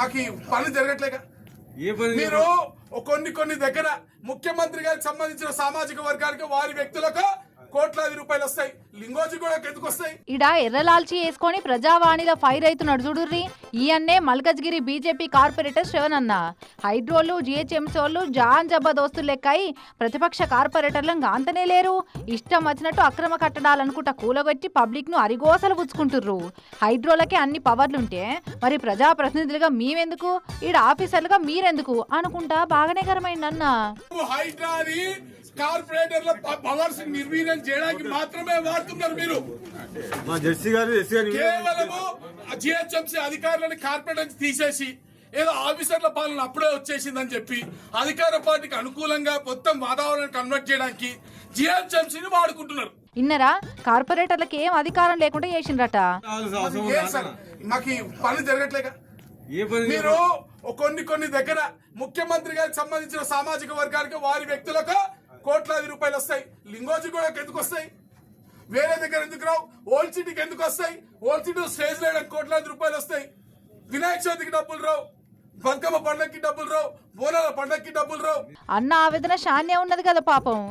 మాకు ఈ పనులు పని మీరు కొన్ని కొన్ని దగ్గర ముఖ్యమంత్రి గారికి సంబంధించిన సామాజిక వర్గానికి వారి వ్యక్తులకు కోట్లాది రూపాయలు వస్తాయి. లింగోజీ కూడా ఎందుకు వస్తాయి. ఇడ ఎర్రలాల్చి వేసుకొని ప్రజావాణిలో ఫైర్ అవుతున్నాడు చూడుర్రి. ఈయన్నే మల్కజ్గిరి బీజేపీ కార్పొరేటర్ శ్రవణ్ అన్న హైడ్రోలు జిహెచ్ఎంసీ వాళ్ళు జాన్ జబర్దోస్తులు లెక్కాయి ప్రతిపక్ష కార్పొరేటర్లను గాంతనే లేరు. ఇష్టం వచ్చినట్టు అక్రమ కట్టడాలనుకుంటా కూలగొట్టి పబ్లిక్ను అరిగోసలు పుచ్చుకుంటుర్రు. హైడ్రోలకే అన్ని పవర్లుంటే మరి ప్రజాప్రతినిధులుగా మేమెందుకు? ఈడ ఆఫీసర్లుగా మీరెందుకు? అనుకుంటా బాగానే గరమైందన్న హైడ్రాని కార్పొరేటర్ల పవర్స్ నిర్వీర్యం చేయడానికి మాత్రమే వాడుతున్నారు మీరు. మా జెర్సీ గారు జెర్సీ గారు కేవలము జిహెచ్ఎంసీ అధికారులను కార్పొరేట్ నుంచి తీసేసి ఏదో ఆఫీసర్ల పాలన అప్పుడే వచ్చేసిందని చెప్పి అధికార పార్టీకి అనుకూలంగా మొత్తం వాతావరణం కన్వర్ట్ చేయడానికి జిహెచ్ఎంసీని వాడుకుంటున్నారు. ఇన్నరా? కార్పొరేటర్లకు ఏం అధికారం లేకుండా చేసిండ్రట? మాకు ఈ పనులు జరగట్లేగా ఏ పని మీరు కొన్ని కొన్ని దగ్గర ముఖ్యమంత్రి గారికి సంబంధించిన సామాజిక వర్గానికి వారి వ్యక్తులకు కోట్లాది రూపాయలు వస్తాయి. లింగోజీ కూడా ఎందుకు వస్తాయి. వేరే దగ్గర ఎందుకు రావు? ఓల్డ్ సిటీకి ఎందుకు వస్తాయి? ఓల్డ్ సిటీ స్టేజ్ వేయడానికి కోట్లాది రూపాయలు వస్తాయి. వినాయక చవితికి డబ్బులు రావు. బతుకమ్మ పండగకి డబ్బులు రావు. బోనాల పండగకి డబ్బులు రావు. అన్న ఆవేదన శాన్య ఉన్నది కదా పాపం.